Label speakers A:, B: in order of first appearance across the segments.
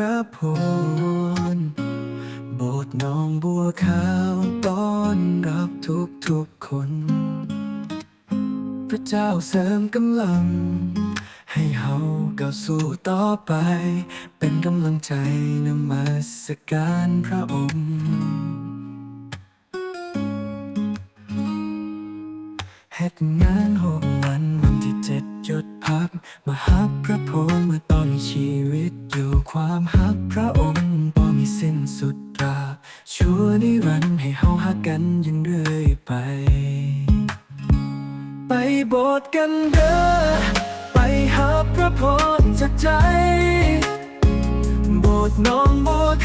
A: พระพรโบสถ์หนองบัวขาวต้อนรับทุกทุกๆคน พระเจ้าเสริมกำลัง ให้เฮาก้าวสู้ต่อไป เป็นกำลังใจนมัสการพระองค์ เฮ็ดงานหกวันวันที่เจ็ดหยุดพักมาฮักา ชั่วนิรันดร์ให้เฮาฮักกันยังเรื่อยไป ไปโบสถ์กันเด้อ ไปหาพระพรจากใจ โบสถ์น้องโบสถ์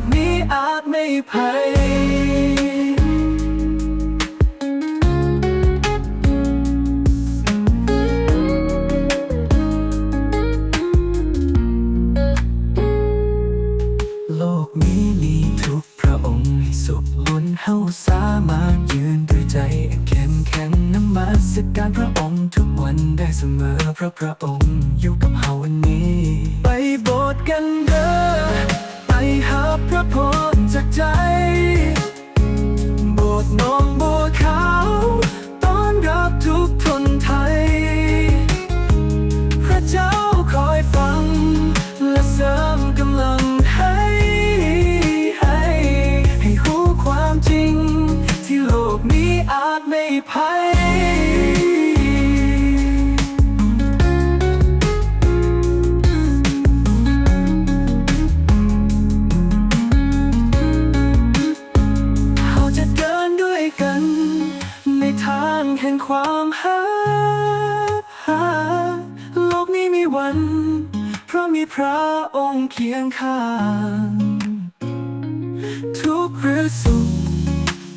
A: กนี้อาจไม่ภัยโลกนี้มีทุกพระองค์สุขล้นเฮาสามารถยืนด้วยใจเข้มแข็งนมัสการพระองค์ทุกวันได้เสมอเพราะพระองค์อยู่กับเฮาวันนี้ ไปโบสถ์กันเด้อ พระพรจากใจ โบสถ์น้องโบัวขาวต้อนรับทุกคนไทย พระเจ้าคอยฟัง และเสริมกำลังให้ให้ ให้รู้ความจริง ที่โลกนี้อาจไม่ภัย แห่งความหา โลกนี้มีวัน เพราะมีพระองค์เคียงข้างทุกข์หรือสุข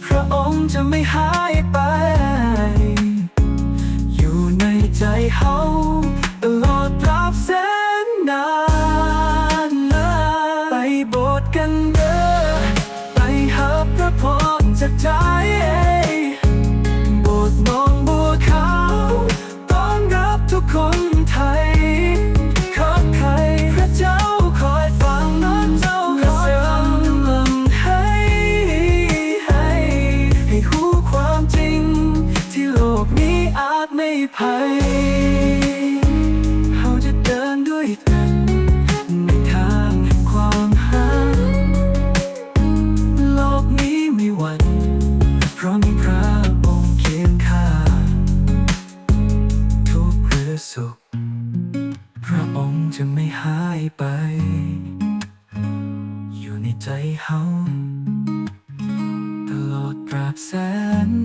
A: พระองค์จะไม่หายไป อยู่ในใจเฮาตลอดตราบแสนนานไปโบสถ์กันเด้อไปหาพระพรจากใจ มองบัวขาวต้อนรับทุกคนไทยขอไทยพระเจ้าคอยฟังน้องเจ้าคอยฟังกำลังให้ให้ให้รู้ความจริง ที่โลกนี้อาจไม่ภัย ไป อยู่ในใจเฮาตลอดตราบแสนนาน